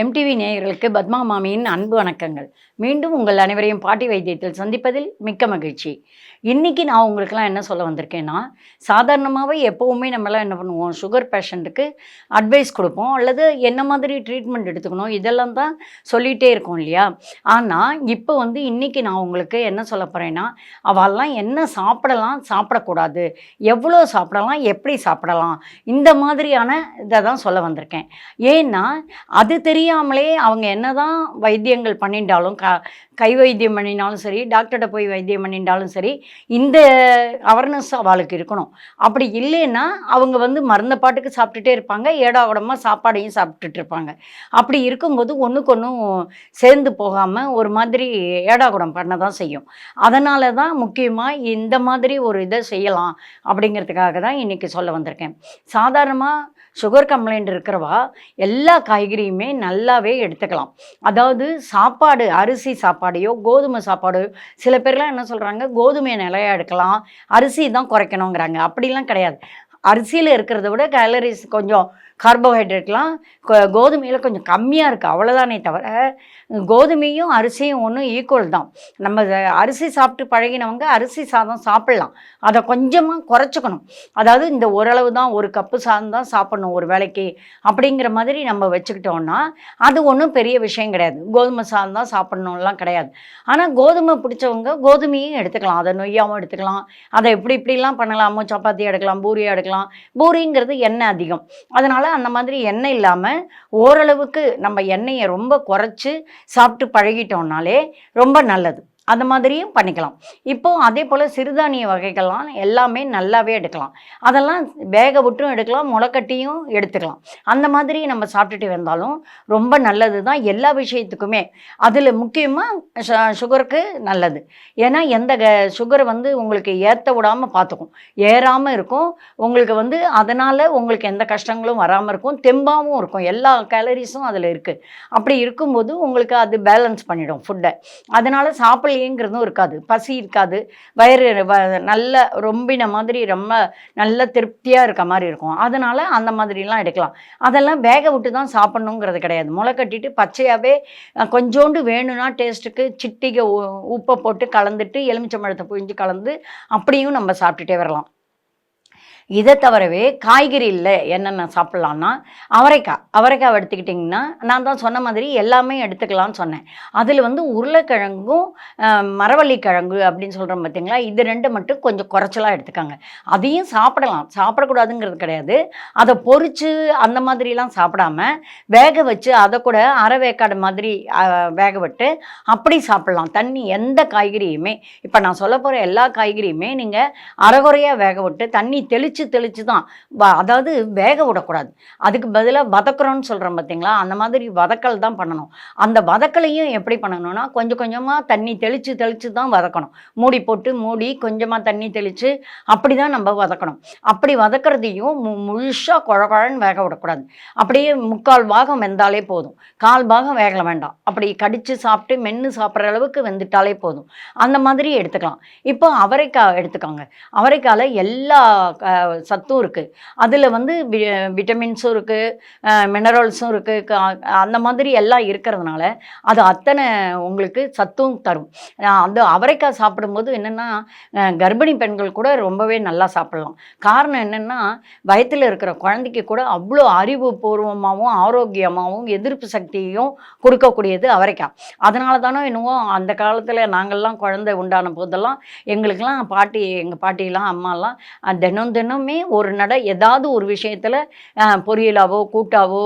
MTV நேயர்களுக்கு பத்மா மாமியின் அன்பு வணக்கங்கள். மீண்டும் உங்கள் அனைவரையும் பாட்டி வைத்தியத்தில் சந்திப்பதில் மிக்க மகிழ்ச்சி. இன்றைக்கி நான் உங்களுக்கெல்லாம் என்ன சொல்ல வந்திருக்கேன்னா சாதாரணமாகவே எப்போவுமே நம்மளாம் என்ன பண்ணுவோம் சுகர் பேஷண்ட்டுக்கு அட்வைஸ் கொடுப்போம் அல்லது என்ன மாதிரி ட்ரீட்மெண்ட் எடுத்துக்கணும் இதெல்லாம் தான் சொல்லிகிட்டே இருக்கோம் இல்லையா? ஆனால் இப்போ வந்து இன்னைக்கு நான் உங்களுக்கு என்ன சொல்ல போகிறேன்னா அவெல்லாம் என்ன சாப்பிடலாம் சாப்பிடக்கூடாது. எவ்வளோ சாப்பிடலாம் எப்படி சாப்பிடலாம் இந்த மாதிரியான இதை தான் சொல்ல வந்திருக்கேன். ஏன்னா அது தெரியாமலே அவங்க என்னதான் வைத்தியங்கள் பண்ணிட்டாலும் க கை வைத்தியம் பண்ணினாலும் சரி டாக்டர்கிட்ட போய் வைத்தியம் பண்ணிட்டாலும் சரி இந்த அவர்னஸ் அவளுக்கு இருக்கணும். அப்படி இல்லைன்னா அவங்க வந்து மருந்த பாட்டுக்கு சாப்பிட்டுட்டே இருப்பாங்க ஏடாகுடமாக சாப்பாடையும் சாப்பிட்டுட்டு இருப்பாங்க. அப்படி இருக்கும்போது ஒன்றுக்கு ஒன்றும் சேர்ந்து போகாமல் ஒரு மாதிரி ஏடாகுடம் பண்ண தான் செய்யும். அதனால தான் முக்கியமாக இந்த மாதிரி ஒரு இதை செய்யலாம் அப்படிங்கிறதுக்காக தான் இன்றைக்கி சொல்ல வந்திருக்கேன். சாதாரணமாக சுகர் கம்ப்ளைண்ட் இருக்கிறவா எல்லா காய்கறியுமே நல்லாவே எடுத்துக்கலாம். அதாவது சாப்பாடு அரிசி சாப்பாடையோ கோதுமை சாப்பாடோ சில பேர்லாம் என்ன சொல்கிறாங்க கோதுமையை நிலையா எடுக்கலாம் அரிசி தான் குறைக்கணுங்கிறாங்க அப்படிலாம் கிடையாது. அரிசியில் இருக்கிறத விட கேலரிஸ் கொஞ்சம் கார்போஹைட்ரேட்லாம் கோதுமையில் கொஞ்சம் கம்மியாக இருக்குது அவ்வளோதானே தவிர கோதுமையும் அரிசியும் ஒன்றும் ஈக்குவல் தான். நம்ம அரிசி சாப்பிட்டு பழகினவங்க அரிசி சாதம் சாப்பிட்லாம். அதை கொஞ்சமாக குறைச்சிக்கணும். அதாவது இந்த ஓரளவு தான் ஒரு கப்பு சாதம் தான் சாப்பிட்ணும் ஒரு வேலைக்கு அப்படிங்கிற மாதிரி நம்ம வச்சுக்கிட்டோம்னா அது ஒன்றும் பெரிய விஷயம் கிடையாது. கோதுமை சாதம் தான் சாப்பிட்ணும்லாம் கிடையாது. ஆனால் கோதுமை பிடிச்சவங்க கோதுமையும் எடுத்துக்கலாம். அதை நொய்யாவும் எடுத்துக்கலாம். அதை எப்படி இப்படிலாம் பண்ணலாமோ? சப்பாத்தி எடுக்கலாம் பூரியை எடுக்கலாம். பூரிங்கிறது எண்ணெய் அதிகம். அதனால் அந்த மாதிரி எண்ணெய் இல்லாமல் ஓரளவுக்கு நம்ம எண்ணெயை ரொம்ப குறைச்சி சாப்பிட்டு பழகிட்டோம்னாலே ரொம்ப நல்லது. அந்த மாதிரியும் பண்ணிக்கலாம். இப்போ அதே போல் சிறுதானிய வகைகள்லாம் எல்லாமே நல்லாவே எடுக்கலாம். அதெல்லாம் வேக விட்டும் எடுக்கலாம் முளைக்கட்டியும் எடுத்துக்கலாம். அந்த மாதிரி நம்ம சாப்பிட்டுட்டு வந்தாலும் ரொம்ப நல்லது தான் எல்லா விஷயத்துக்குமே. அதில் முக்கியமாக சுகருக்கு நல்லது. ஏன்னா எந்த க சுகரை வந்து உங்களுக்கு ஏற்ற விடாமல் பார்த்துக்கும். ஏறாமல் இருக்கும். உங்களுக்கு வந்து அதனால் உங்களுக்கு எந்த கஷ்டங்களும் வராமல் இருக்கும். தெம்பாகவும் இருக்கும். எல்லா கேலரிஸும் அதில் இருக்குது அப்படி இருக்கும்போது உங்களுக்கு அது பேலன்ஸ் பண்ணிடும் ஃபுட்டை அதனால் சாப்பிட்லையேங்கிறதும் இருக்காது. பசி இருக்காது. வயிறு வ- நல்ல ரொம்பின மாதிரி ரொம்ப நல்ல திருப்தியாக இருக்க மாதிரி இருக்கும். அதனால் அந்த மாதிரிலாம் எடுக்கலாம். அதெல்லாம் வேக விட்டு தான் சாப்பிட்ணுங்கிறது கிடையாது. முளை கட்டிட்டு பச்சையாகவே கொஞ்சோண்டு வேணும்னா டேஸ்ட்டுக்கு சிட்டிகை உ- உப்பை போட்டு கலந்துட்டு எலுமிச்சம்பழத்தை புழிஞ்சு கலந்து அப்படியும் நம்ம சாப்பிட்டுட்டே வரலாம். இதை தவிரவே காய்கறி இல்லை என்னென்ன சாப்பிட்லான்னா அவரைக்காய். அவரைக்காய் எடுத்துக்கிட்டிங்கன்னா நான் தான் சொன்ன மாதிரி எல்லாமே எடுத்துக்கலாம்னு சொன்னேன். அதில் வந்து உருளைக்கிழங்கும் மரவள்ளி கிழங்கு அப்படின்னு சொல்கிறோம் பார்த்தீங்களா? இது ரெண்டு மட்டும் கொஞ்சம் குறைச்சலாக எடுத்துக்கோங்க. அதையும் சாப்பிடலாம். சாப்பிடக்கூடாதுங்கிறது கிடையாது. அதை பொறிச்சு அந்த மாதிரிலாம் சாப்பிடாம வேக வச்சு அதை கூட அரை வேக்காடு மாதிரி வேக விட்டு அப்படி சாப்பிட்லாம். தண்ணி எந்த காய்கறியுமே இப்போ நான் சொல்ல போகிற எல்லா காய்கறியுமே நீங்கள் அரைகுறையாக வேக விட்டு தண்ணி தெளித்து தெளித்து தான். வ- அதாவது வேக விடக்கூடாது. அதுக்கு பதிலாக வதக்குறோன்னு சொல்கிறோம் பார்த்தீங்களா அந்த மாதிரி வதக்கல் தான் பண்ணணும். அந்த வதக்கலையும் எப்படி பண்ணணும்னா கொஞ்சம் கொஞ்சமாக தண்ணி தெளித்து தெளித்து தான் வதக்கணும். மூடி போட்டு மூடி கொஞ்சமாக தண்ணி தெளித்து அப்படி தான் நம்ம வதக்கணும். அப்படி வதக்கிறதையும் மு முழுசாக குழகுழன்னு வேக விடக்கூடாது. அப்படியே முக்கால் பாகம் வெந்தாலே போதும். கால் பாகம் வேகல வேண்டாம். அப்படி கடித்து சாப்பிட்டு மென்று சாப்பிட்ற அளவுக்கு வெந்துட்டாலே போதும். அந்த மாதிரி எடுத்துக்கலாம். இப்போ அவரைக்காய் எடுத்துக்கோங்க. அவரைக்காயில் எல்லா சத்தும் இருக்குது அதில் வந்து வி விட்டமின்ஸும் இருக்குது மினரல்ஸும் இருக்குது அந்த மாதிரி எல்லாம் இருக்கிறதுனால அது அத்தனை உங்களுக்கு சத்தும் தரும். அந்த அவரைக்காய் சாப்பிடும்போது என்னென்னா கர்ப்பிணி பெண்கள் கூட ரொம்பவே நல்லா சாப்பிடலாம். காரணம் என்னென்னா வயத்தில் இருக்கிற குழந்தைக்கு கூட அவ்வளோ அறிவுபூர்வமாகவும் ஆரோக்கியமாகவும் எதிர்ப்பு சக்தியையும் கொடுக்கக்கூடியது அவரைக்காய். அதனால தானோ என்னவோ அந்த காலத்தில் நாங்கள்லாம் குழந்தை உண்டான போதெல்லாம் எங்களுக்கெல்லாம் பாட்டி எங்கள் பாட்டிலாம் அம்மாலாம் தினம் தினம் தினமே ஒரு நடை ஏதாவது ஒரு விஷயத்தில் பொரியலாவோ கூட்டாவோ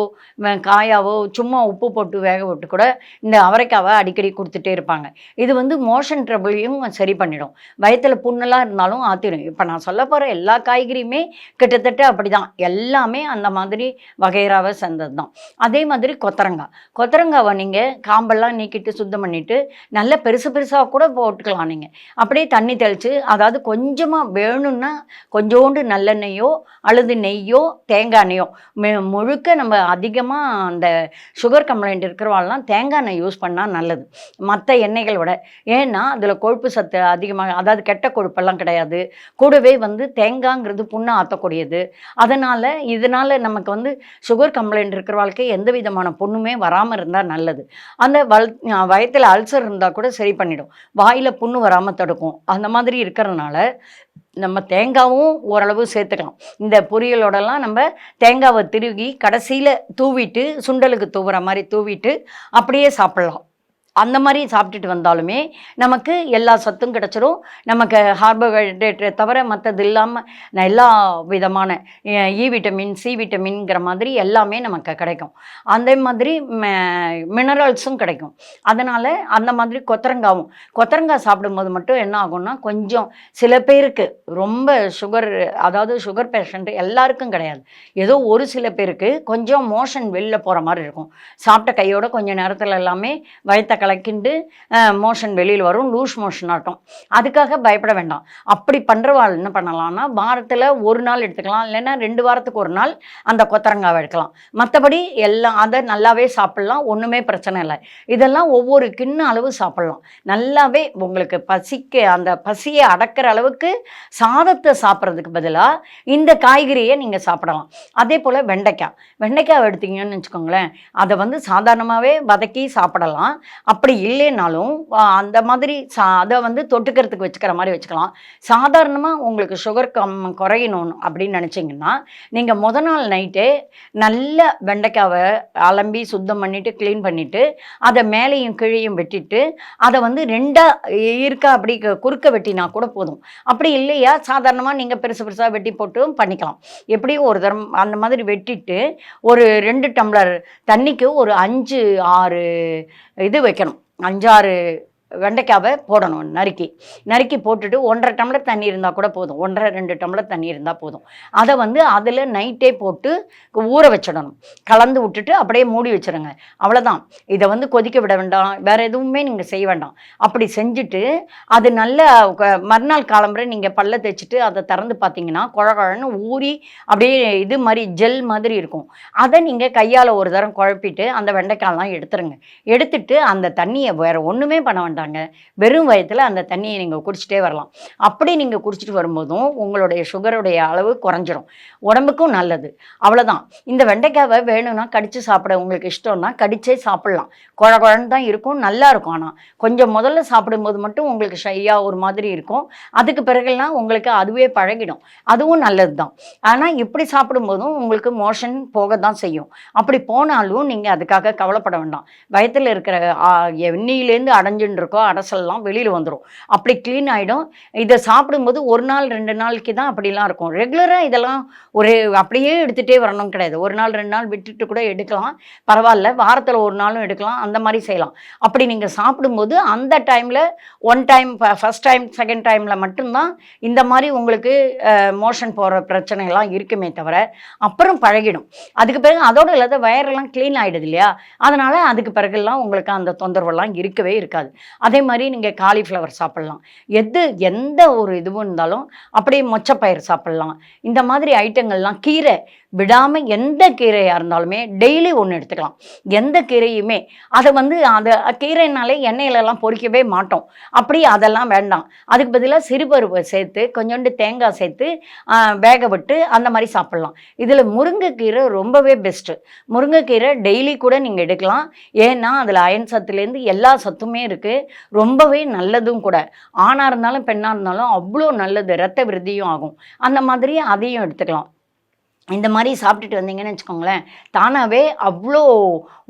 காயாவோ சும்மா உப்பு போட்டு வேக விட்டு கூட இந்த அவரைக்காவை அடிக்கடி கொடுத்துட்டே இருப்பாங்க. இது வந்து மோஷன் ட்ரபிளையும் சரி பண்ணிடும். வயத்தில் புண்ணெல்லாம் இருந்தாலும் ஆற்றிடும் இப்போ நான் சொல்ல போகிற எல்லா காய்கறியுமே கிட்டத்தட்ட அப்படி தான் எல்லாமே அந்த மாதிரி வகைராவை சேர்ந்தது தான் அதே மாதிரி கொத்தரங்காய் கொத்தரங்காவை நீங்கள் காம்பெல்லாம் நீக்கிட்டு சுத்தம் பண்ணிவிட்டு நல்ல பெருசு பெருசாக கூட போட்டுக்கலாம் நீங்கள் அப்படியே தண்ணி தெளித்து அதாவது கொஞ்சமாக வேணும்னா கொஞ்சோண்டு நல்ல நல்லெண்ணெயோ அல்லது நெய்யோ தேங்காய் எண்ணெயோ. மு- முழுக்க நம்ம அதிகமாக அந்த சுகர் கம்ப்ளைண்ட் இருக்கிறவாள்லாம் தேங்காய் எண்ணெய் யூஸ் பண்ணால் நல்லது. மற்ற எண்ணெய்கள் விட. ஏன்னா அதில் கொழுப்பு சத்து அதிகமாக அதாவது கெட்ட கொழுப்பெல்லாம் கிடையாது. கூடவே வந்து தேங்காய்ங்கிறது புண்ணை ஆற்றக்கூடியது அதனால் இதனால் நமக்கு வந்து சுகர் கம்ப்ளைண்ட் இருக்கிறவாளுக்கு எந்த விதமான புண்ணுமே வராமல் இருந்தால் நல்லது. அந்த வல் வயத்தில் அல்சர் இருந்தால் கூட சரி பண்ணிடும். வாயில் புண்ணு வராமல் தடுக்கும். அந்த மாதிரி இருக்கிறதுனால நம்ம தேங்காவும் ஓரளவு சேர்த்துக்கலாம். இந்த பொரியலோடலாம் நம்ம தேங்காவை திருகி கடைசியில் தூவிட்டு சுண்டலுக்கு தூவுற மாதிரி தூவிட்டு அப்படியே சாப்பிட்லாம். அந்த மாதிரி சாப்பிட்டுட்டு வந்தாலுமே நமக்கு எல்லா சத்தும் கிடச்சிரும். நமக்கு கார்போஹைட்ரேட்டை தவிர மற்றது இல்லாமல் எல்லா விதமான இ விட்டமின் சி விட்டமின்ங்கிற மாதிரி எல்லாமே நமக்கு கிடைக்கும். அதே மாதிரி மினரல்ஸும் கிடைக்கும். அதனால் அந்த மாதிரி கொத்தரங்காவும் கொத்தரங்காய் சாப்பிடும்போது மட்டும் என்ன ஆகும்னா கொஞ்சம் சில பேருக்கு ரொம்ப சுகர் அதாவது சுகர் பேஷண்ட் எல்லாருக்கும் கிடையாது. ஏதோ ஒரு சில பேருக்கு கொஞ்சம் மோஷன் வெளில போகிற மாதிரி இருக்கும். சாப்பிட்ட கையோட கொஞ்சம் நேரத்தில் எல்லாமே வயத்த கலக்கிண்டு மோஷன் வெளியில் வரும் லூஸ் மோஷன் ஆட்டும் அதுக்காக பயப்பட வேண்டாம். அப்படி பண்ணுறவாள் என்ன பண்ணலாம்னா வாரத்தில் ஒரு நாள் எடுத்துக்கலாம். இல்லைன்னா ரெண்டு வாரத்துக்கு ஒரு நாள் அந்த கொத்தரங்காவை எடுக்கலாம். மற்றபடி எல்லாம் அதை நல்லாவே சாப்பிட்லாம். ஒன்றுமே பிரச்சனை இல்லை. இதெல்லாம் ஒவ்வொரு கிண்ண அளவு சாப்பிட்லாம். நல்லாவே உங்களுக்கு பசிக்க அந்த பசியை அடக்கிற அளவுக்கு சாதத்தை சாப்பிட்றதுக்கு பதிலாக இந்த காய்கறியை நீங்கள் சாப்பிடலாம். அதே போல் வெண்டைக்காய். வெண்டைக்காய் எடுத்தீங்கன்னு வச்சுக்கோங்களேன். அதை வந்து சாதாரணமாகவே வதக்கி சாப்பிடலாம். அப்படி இல்லைனாலும் அந்த மாதிரி சா அதை வந்து தொட்டுக்கிறதுக்கு வச்சுக்கிற மாதிரி வச்சுக்கலாம். சாதாரணமாக உங்களுக்கு சுகர் கம் குறையணும் அப்படின்னு நினச்சிங்கன்னா நீங்கள் முத நாள் நைட்டே நல்ல வெண்டைக்காவை அலம்பி சுத்தம் பண்ணிவிட்டு க்ளீன் பண்ணிவிட்டு அதை மேலேயும் கீழையும் வெட்டிட்டு அதை வந்து ரெண்டாக இருக்கா அப்படி குறுக்க வெட்டினா கூட போதும். அப்படி இல்லையா? சாதாரணமாக நீங்கள் பெருசு பெருசாக வெட்டி போட்டும் பண்ணிக்கலாம். எப்படியும் ஒரு தரம் அந்த மாதிரி வெட்டிட்டு ஒரு ரெண்டு டம்ளர் தண்ணிக்கு ஒரு அஞ்சு ஆறு இது வைக்கணும் அஞ்சாறு வெண்டைக்காவை போடணும் நறுக்கி. நறுக்கி போட்டுட்டு ஒன்றரை டம்ளர் தண்ணி இருந்தால் கூட போதும். ஒன்றரை ரெண்டு டம்ளர் தண்ணி இருந்தால் போதும். அதை வந்து அதில் நைட்டே போட்டு ஊற வச்சிடணும். கலந்து விட்டுட்டு அப்படியே மூடி வச்சிடுங்க அவ்வளோதான் இதை வந்து கொதிக்க விட வேண்டாம். வேறு எதுவுமே நீங்கள் செய்ய வேண்டாம். அப்படி செஞ்சுட்டு அது நல்ல க- மறுநாள் காலம்பரை நீங்கள் பல்ல தைச்சிட்டு அதை திறந்து பார்த்தீங்கன்னா குழகுழன்னு ஊறி அப்படியே இது மாதிரி ஜெல் மாதிரி இருக்கும். அதை நீங்கள் கையால் ஒரு தரம் குழப்பிட்டு அந்த வெண்டைக்காயெல்லாம் எடுத்துருங்க. எடுத்துட்டு அந்த தண்ணியை வேறு ஒன்றுமே பண்ண வேண்டாம். வேண்டாங்க வெறும் வயத்தில் அந்த தண்ணியை நீங்கள் குடிச்சிட்டே வரலாம். அப்படி நீங்கள் குடிச்சிட்டு வரும்போதும் உங்களுடைய சுகருடைய அளவு குறைஞ்சிரும். உடம்புக்கும் நல்லது. அவ்வளோதான் இந்த வெண்டைக்காவை வேணும்னா கடித்து சாப்பிட. உங்களுக்கு இஷ்டம்னா கடிச்சே சாப்பிட்லாம். குழ குழன்னு தான் இருக்கும். நல்லா இருக்கும் ஆனால் கொஞ்சம் முதல்ல சாப்பிடும்போது மட்டும் உங்களுக்கு ஷையாக ஒரு மாதிரி இருக்கும். அதுக்கு பிறகுலாம் உங்களுக்கு அதுவே பழகிடும். அதுவும் நல்லது தான் ஆனால் இப்படி சாப்பிடும்போதும் உங்களுக்கு மோஷன் போக தான் செய்யும். அப்படி போனாலும் நீங்கள் அதுக்காக கவலைப்பட வேண்டாம். வயத்தில் இருக்கிற எண்ணெயிலேருந்து அடைஞ்சுன்னு இருக்கோ அடசல்லாம் வெளியில் வந்துடும் அப்படி க்ளீன் ஆகிடும் இதை சாப்பிடும்போது ஒரு நாள் ரெண்டு நாளைக்கு தான் அப்படிலாம் இருக்கும். ரெகுலராக இதெல்லாம் ஒரு அப்படியே எடுத்துகிட்டே வரணும் கிடையாது. ஒரு நாள் ரெண்டு நாள் விட்டுட்டு கூட எடுக்கலாம். பரவாயில்ல. வாரத்தில் ஒரு நாளும் எடுக்கலாம். அந்த மாதிரி செய்யலாம். அப்படி நீங்கள் சாப்பிடும்போது அந்த டைமில் one time first time second டைமில் மட்டும்தான் இந்த மாதிரி உங்களுக்கு மோஷன் போகிற பிரச்சனைலாம் இருக்குமே தவிர அப்புறம் பழகிடும். அதுக்கு பிறகு அதோடு இல்லாத வயரெல்லாம் க்ளீன் ஆகிடுது இல்லையா? அதனால் அதுக்கு பிறகுலாம் உங்களுக்கு அந்த தொந்தரவெல்லாம் இருக்கவே இருக்காது. அதே மாதிரி நீங்கள் காலிஃப்ளவர் சாப்பிட்லாம். எது எந்த ஒரு இதுவும் இருந்தாலும் அப்படியே மொச்சப்பயிர் சாப்பிட்லாம். இந்த மாதிரி ஐட்டங்கள்லாம் கீரை விடாமல் எந்த கீரையாக இருந்தாலுமே டெய்லி ஒன்று எடுத்துக்கலாம். எந்த கீரையுமே அதை வந்து அதை கீரைனாலே எண்ணெயிலலாம் பொறிக்கவே மாட்டோம். அப்படி அதெல்லாம் வேண்டாம். அதுக்கு பதிலாக சிறுபருப்பை சேர்த்து கொஞ்சோண்டு தேங்காய் சேர்த்து வேக விட்டு அந்த மாதிரி சாப்பிட்லாம். இதில் முருங்கைக்கீரை ரொம்பவே பெஸ்ட்டு முருங்கைக்கீரை டெய்லி கூட நீங்கள் எடுக்கலாம். ஏன்னா அதில் அயன் சத்துலேருந்து எல்லா சத்துமே இருக்குது ரொம்பவே நல்லதும் கூட. ஆணாக இருந்தாலும் பெண்ணாக இருந்தாலும் அவ்வளோ நல்லது. ரத்த விருத்தியும் ஆகும். அந்த மாதிரி அதையும் எடுத்துக்கலாம். இந்த மாதிரி சாப்பிட்டுட்டு வந்தீங்கன்னு வச்சுக்கோங்களேன் தானாகவே அவ்வளோ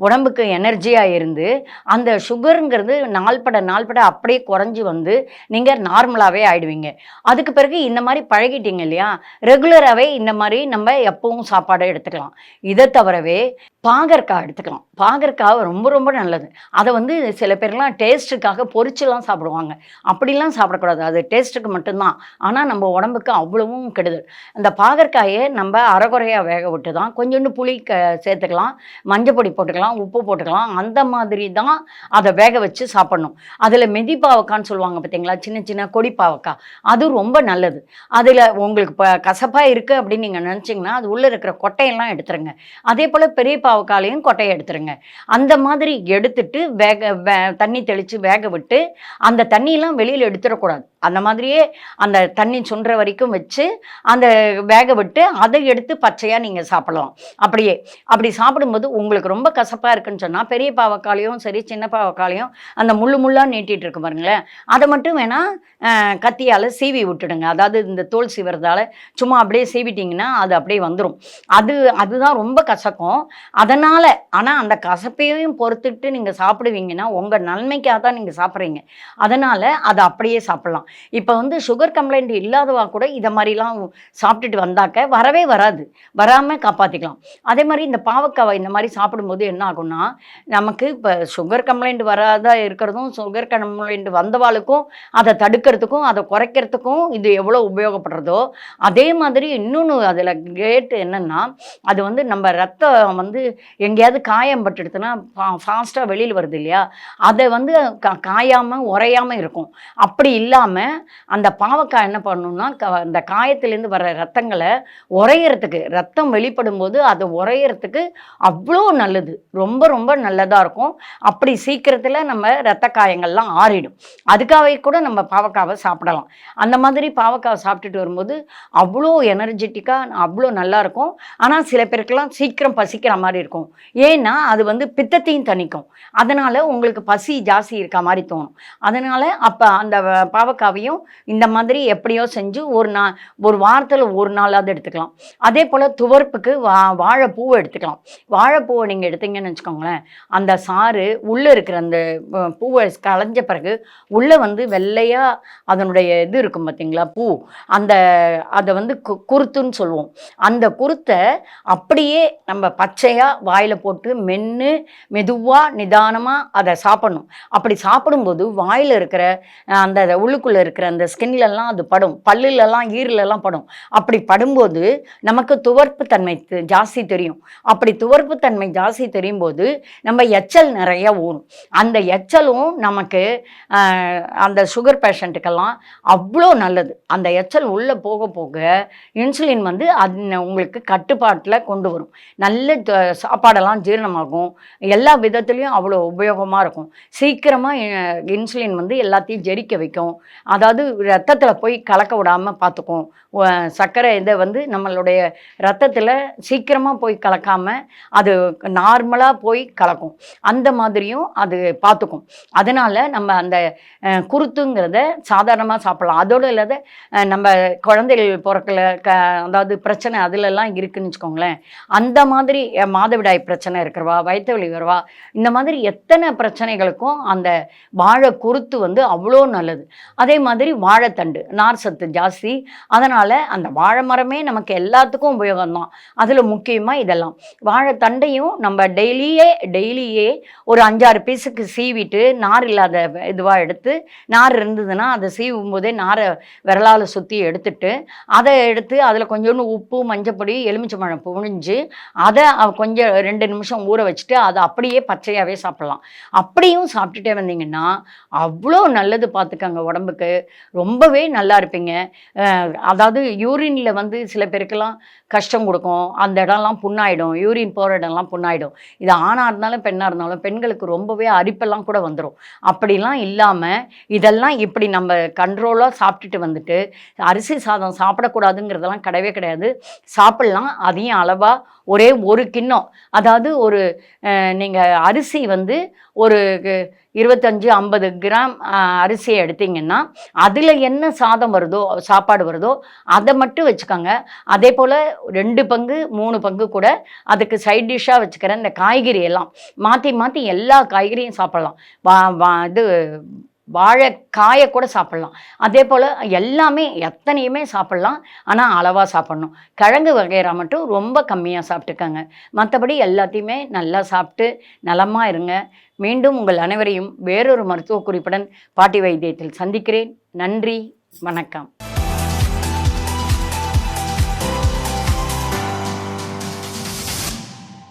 உடம்புக்கு எனர்ஜியாக இருந்து அந்த சுகருங்கிறது நாள்பட நாள்பட அப்படியே குறைஞ்சி வந்து நீங்கள் நார்மலாகவே ஆயிடுவீங்க. அதுக்கு பிறகு இந்த மாதிரி பழகிட்டீங்க இல்லையா ரெகுலராகவே இந்த மாதிரி நம்ம எப்பவும் சாப்பாடை எடுத்துக்கலாம். இதை தவிரவே பாகற்காய் எடுத்துக்கலாம். பாகற்காய் ரொம்ப ரொம்ப நல்லது. அதை வந்து சில பேர்லாம் டேஸ்ட்டுக்காக பொரிச்சுலாம் சாப்பிடுவாங்க. அப்படிலாம் சாப்பிடக்கூடாது. அது டேஸ்ட்டுக்கு மட்டும்தான். ஆனால் நம்ம உடம்புக்கு அவ்வளவும் கெடுதல். அந்த பாகற்காயை நம்ம அரை குறையாக வேக விட்டு தான் கொஞ்சோண்டு புளி க சேர்த்துக்கலாம் மஞ்சப்பொடி போட்டுக்கலாம் உப்பு போட்டுக்கலாம் அந்த மாதிரி தான் அதை வேக வச்சு சாப்பிடணும். அதில் மெதி பாவக்கான்னு சொல்லுவாங்க பார்த்தீங்களா சின்ன சின்ன கொடி பாவக்காய். அது ரொம்ப நல்லது. அதில் உங்களுக்கு இப்போ கசப்பாக இருக்குது அப்படின்னு நீங்கள் நினச்சிங்கன்னா அது உள்ளே இருக்கிற கொட்டையெல்லாம் எடுத்துருங்க. அதே போல் பெரிய பாவக்காலையும் கொட்டையை எடுத்துருங்க. அந்த மாதிரி எடுத்துட்டு வேக வே தண்ணி தெளித்து வேக விட்டு அந்த தண்ணியெல்லாம் வெளியில் எடுத்துடக்கூடாது. அந்த மாதிரியே அந்த தண்ணி சுன்ற வரைக்கும் வச்சு அந்த வேக விட்டு அதை எடுத்து பச்சையாக நீங்கள் சாப்பிடலாம். அப்படியே அப்படி சாப்பிடும்போது உங்களுக்கு ரொம்ப கசப்பாக இருக்குன்னு சொன்னால் பெரிய பாவக்காலையும் சரி சின்ன பாவக்காலையும் அந்த முள்ளு முள்ளாக நீட்டிகிட்டு இருக்கு பாருங்களேன். அதை மட்டும் வேணால் கத்தியால் சீவி விட்டுடுங்க. அதாவது இந்த தோல் சீவுறதால சும்மா அப்படியே சீவிட்டிங்கன்னா அது அப்படியே வந்துடும் அது அதுதான் ரொம்ப கசக்கும். அதனால் ஆனால் அந்த கசப்பையும் பொறுத்துட்டு நீங்கள் சாப்பிடுவீங்கன்னா உங்கள் நன்மைக்காக தான் நீங்கள் சாப்பிட்றீங்க. அதனால் அதை அப்படியே சாப்பிட்லாம். இப்போ வந்து சுகர் கம்ப்ளைண்ட் இல்லாதவா கூட இதை மாதிரிலாம் சாப்பிட்டுட்டு வந்தாக்க வரவே வராது. வராமல் காப்பாற்றிக்கலாம் அதே மாதிரி இந்த பாவக்காவை இந்த மாதிரி சாப்பிடும்போது என்ன ஆகும்னா நமக்கு இப்போ சுகர் கம்ப்ளைண்ட் வராத இருக்கிறதும் சுகர் கம்ப்ளைண்ட் வந்தவாளுக்கும் அதை தடுக்கிறதுக்கும் அதை குறைக்கிறதுக்கும் இது எவ்வளோ உபயோகப்படுறதோ அதே மாதிரி இன்னொன்று அதில் கேட்டு என்னென்னா அது வந்து நம்ம ரத்தம் வந்து எங்கேயாவது காயம் பட்டுடுத்துனா ஃபாஸ்ட்டாக வெளியில் வருது இல்லையா? அதை வந்து கா காயாமல் உறையாமல் இருக்கும். அப்படி இல்லாமல் அந்த பாவக்காய் என்ன பண்ணணும்னா க அந்த காயத்துலேருந்து வர ரத்தங்களை உறையிறதுக்கு ரத்தம் வெளிப்படும் போது அது உறையிறதுக்கு அவ்வளோ நல்லது. ரொம்ப ரொம்ப நல்லதாக இருக்கும். அப்படி சீக்கிரத்தில் நம்ம ரத்த காயங்கள்லாம் ஆறிடும். அதுக்காகவே கூட நம்ம பாவக்காவை சாப்பிடலாம். அந்த மாதிரி பாவக்காவை சாப்பிட்டுட்டு வரும்போது அவ்வளோ எனர்ஜெட்டிக்காக அவ்வளோ நல்லாயிருக்கும் ஆனால் சில பேருக்கெல்லாம் சீக்கிரம் பசிக்கிற மாதிரி இருக்கும். ஏன்னா அது வந்து பித்தத்தையும் தணிக்கும். அதனால் உங்களுக்கு பசி ஜாஸ்தி இருக்க மாதிரி தோணும். அதனால் அப்போ அந்த பாவக்காய் பாவக்காவையும் இந்த மாதிரி எப்படியோ செஞ்சு ஒரு நாள் ஒரு வாரத்தில் ஒரு நாளாவது எடுத்துக்கலாம். அதே போல் துவர்ப்புக்கு வா வாழைப்பூவை எடுத்துக்கலாம். வாழைப்பூவை நீங்கள் எடுத்தீங்கன்னு வச்சுக்கோங்களேன் அந்த சாறு உள்ளே இருக்கிற அந்த பூவை களைஞ்ச பிறகு உள்ளே வந்து வெள்ளையாக அதனுடைய இது இருக்கும் பார்த்தீங்களா பூ. அந்த அதை வந்து கு குருத்துன்னு சொல்லுவோம். அந்த குருத்தை அப்படியே நம்ம பச்சையாக வாயில் போட்டு மென்று மெதுவாக நிதானமாக அதை சாப்பிடணும். அப்படி சாப்பிடும்போது வாயில் இருக்கிற அந்த உள்ளுக்குள்ளே இருக்கிற அந்த ஸ்கின்லலாம் அது படும். பல்லுலலாம் ஈரலெல்லாம் படும். அப்படி படும்போது நமக்கு துவர்ப்பு தன்மை ஜாஸ்தி தெரியும். அப்படி துவர்ப்பு தன்மை ஜாஸ்தி தெரியும் போது நம்ம எச்சல் நிறைய ஊறும். அந்த எச்சலும் நமக்கு அந்த சுகர் பேஷண்ட்டுக்கெல்லாம் அவ்வளோ நல்லது. அந்த எச்சல் உள்ளே போக போக இன்சுலின் வந்து அது உங்களுக்கு கட்டுப்பாட்டில் கொண்டு வரும். நல்ல சாப்பாடெல்லாம் ஜீரணமாகும். எல்லா விதத்துலேயும் அவ்வளோ உபயோகமாக இருக்கும். சீக்கிரமாக இன்சுலின் வந்து எல்லாத்தையும் ஜெரிக்க வைக்கும். அதாவது ரத்தத்தில் போய் கலக்க விடாமல் பார்த்துக்கும் சர்க்கரை இதை வந்து நம்மளுடைய ரத்தத்தில் சீக்கிரமாக போய் கலக்காமல் அது நார்மலாக போய் கலக்கும். அந்த மாதிரியும் அது பார்த்துக்கும் அதனால் நம்ம அந்த குருத்துங்கிறத சாதாரணமாக சாப்பிடலாம். அதோடு இல்லாத நம்ம குழந்தைகள் பிறக்கல க அதாவது பிரச்சனை அதுலலாம் இருக்குன்னு வச்சுக்கோங்களேன். அந்த மாதிரி மாதவிடாய் பிரச்சனை இருக்கிறவா வயிற்று வலி வருவா இந்த மாதிரி எத்தனை பிரச்சனைகளுக்கும் அந்த வாழை குருத்து வந்து அவ்வளோ நல்லது. அதே மாதிரி வாழைத்தண்டு நார் சத்து ஜாஸ்தி. அதனால் அந்த வாழை மரமே நமக்கு எல்லாத்துக்கும் உபயோகம்தான். அதில் முக்கியமாக இதெல்லாம். வாழைத்தண்டையும் நம்ம டெய்லியே டெய்லியே ஒரு அஞ்சாறு பீஸுக்கு சீவிட்டு நார் இல்லாத இதுவாக எடுத்து நார் இருந்ததுன்னா அதை சீவும் போதே நாரை விரலால் சுற்றி எடுத்துட்டு அதை எடுத்து அதில் கொஞ்சோண்டு உப்பு மஞ்சப்பொடி எலுமிச்சம்பழம் புழிஞ்சு அதை கொஞ்சம் ரெண்டு நிமிஷம் ஊற வச்சுட்டு அதை அப்படியே பச்சையாகவே சாப்பிட்லாம். அப்படியும் சாப்பிட்டுட்டே வந்தீங்கன்னா அவ்வளோ நல்லது பார்த்துக்கங்க உடம்புக்கு. ரொம்பவே நல்லா இருப்பீங்க. அதாவது யூரினில் வந்து சில பேருக்கெல்லாம் கஷ்டம் கொடுக்கும். அந்த இடம்லாம் புண்ணாயிடும். யூரின் போகிற இடம்லாம் புண்ணாயிடும். இது ஆணாக இருந்தாலும் பெண்ணாக இருந்தாலும் பெண்களுக்கு ரொம்பவே அரிப்பெல்லாம் கூட வந்துடும் அப்படிலாம் இல்லாமல் இதெல்லாம் இப்படி நம்ம கண்ட்ரோலாக சாப்பிட்டுட்டு வந்துட்டு அரிசி சாதம் சாப்பிடக்கூடாதுங்கிறதெல்லாம் கிடையவே கிடையாது. சாப்பிட்லாம். அதையும் அளவாக ஒரே ஒரு கிண்ணம். அதாவது ஒரு நீங்கள் அரிசி வந்து ஒரு இருபத்தஞ்சு ஐம்பது கிராம் அரிசியை எடுத்தீங்கன்னா அதில் என்ன சாதம் வருதோ சாப்பாடு வருதோ அதை மட்டும் வச்சுக்கோங்க. அதே போல் ரெண்டு பங்கு மூணு பங்கு கூட அதுக்கு சைட் டிஷ்ஷாக வச்சுக்கிற இந்த காய்கறி எல்லாம் மாற்றி மாற்றி எல்லா காய்கறியும் சாப்பிட்லாம். வா வா இது வாழைக்காயை கூட சாப்பிட்லாம். அதே போல் எல்லாமே எத்தனையுமே சாப்பிட்லாம். ஆனால் அளவாக சாப்பிட்ணும். கிழங்கு வகைரா மட்டும் ரொம்ப கம்மியாக சாப்பிட்டுக்கங்க. மற்றபடி எல்லாத்தையுமே நல்லா சாப்பிட்டு நலமாக இருங்க. மீண்டும் உங்கள் அனைவரையும் வேறொரு மருத்துவ குறிப்புடன் பாட்டி வைத்தியத்தில் சந்திக்கிறேன். நன்றி. வணக்கம்.